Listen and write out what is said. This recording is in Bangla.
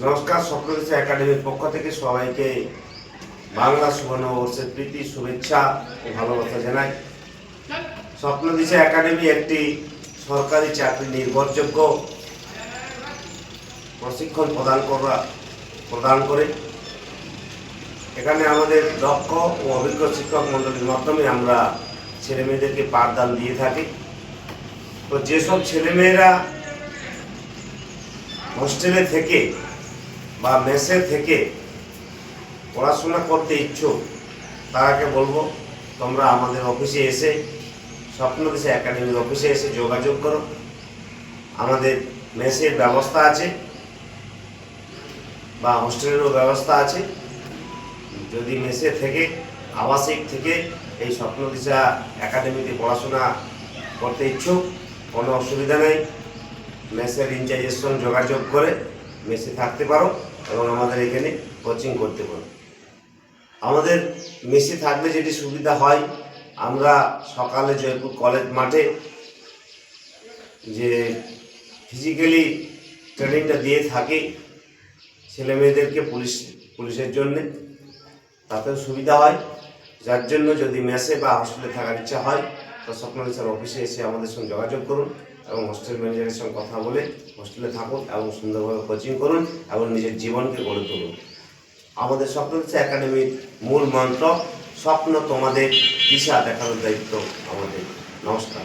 নমস্কার স্বপ্নদেশা একাডেমির পক্ষ থেকে সবাইকে বাংলা সুবর্ণবর্ষের প্রীতি, শুভেচ্ছা ও ভালোবাসা জানাই। স্বপ্নদিশা একাডেমি একটি সরকারি চাকরি নির্ভরযোগ্য প্রশিক্ষণ প্রদান করা, প্রদান করে। এখানে আমাদের দক্ষ ও অভিজ্ঞ শিক্ষক মণ্ডলীর মাধ্যমে আমরা ছেলে মেয়েদেরকে পাঠদান দিয়ে থাকি। তো যেসব ছেলেমেয়েরা হোস্টেলে থেকে বা মেসে থেকে পড়াশোনা করতে ইচ্ছুক, তারাকে বলব, তোমরা আমাদের অফিসে এসে স্বপ্নদেশে একাডেমির অফিসে এসে যোগাযোগ করো। আমাদের মেসের ব্যবস্থা আছে, বা হোস্টেলেরও ব্যবস্থা আছে। যদি মেসে থেকে, আবাসিক থেকে এই স্বপ্ন দিশা একাডেমিতে পড়াশোনা করতে ইচ্ছুক, কোনো অসুবিধা নেই। মেসের ইনচার্জের সঙ্গে যোগাযোগ করে মেসে থাকতে পারো। এবং আমাদের এখানে কোচিং করতে পারো আমাদের মেসে থাকলে যেটি সুবিধা হয়, আমরা সকালে জয়পুর কলেজ মাঠে যে ফিজিক্যালি ট্রেনিংটা দিয়ে থাকি, ছেলে মেয়েদেরকে পুলিশ, পুলিশের জন্যে তাতেও সুবিধা হয়। যার জন্য যদি মেসে বা হোস্টেলে থাকার ইচ্ছা হয় তো স্যার অফিসে এসে আমাদের সঙ্গে যোগাযোগ করুন এবং হোস্টেল ম্যানেজারের সঙ্গে কথা বলে হোস্টেলে থাকুন এবং সুন্দরভাবে কোচিং করুন এবং নিজের জীবনকে গড়ে তুলুন। আমাদের স্বপ্নদেশ একাডেমির মূল মন্ত্র, স্বপ্ন তোমাদের দিশা দেখানোর দায়িত্ব আমাদের। নমস্কার।